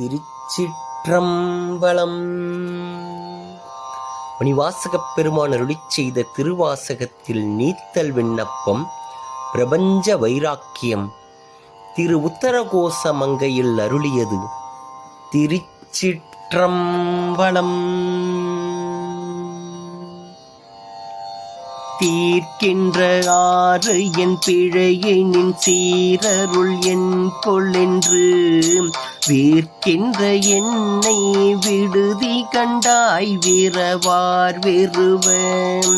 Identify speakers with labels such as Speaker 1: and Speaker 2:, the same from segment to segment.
Speaker 1: திருச்சிற்றம்பலம். மணிவாசகப் பெருமான் அருளி செய்த திருவாசகத்தில் நீத்தல் விண்ணப்பம் பிரபஞ்ச வைராக்கியம். திரு உத்தரகோச மங்கையில் அருளியது திருச்சிற்றம்பலம். தீர்க்கின்ற ஆறு என் பிழையினின் சீரருள் என் கொள்ளென்று வீர்க்கின்ற என்னை விடுதி கண்டாய் வீரவார் வெறுவன்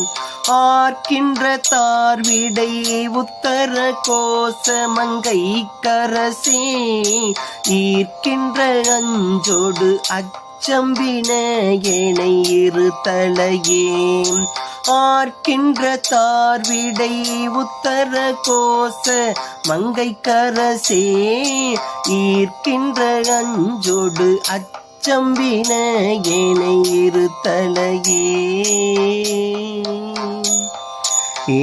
Speaker 1: ஆர்க்கின்ற தார்விடை உத்தர கோச மங்கை கரசே ஈர்க்கின்ற அஞ்சோடு அச்சம்பின என இரு தலையே ஆர்க்கின்ற தார்விடை உத்தர கோச மங்கை கரசே ஈர்க்கின்ற அஞ்சோடு அச்சம்பின ஏனை இரு தலையே ஏ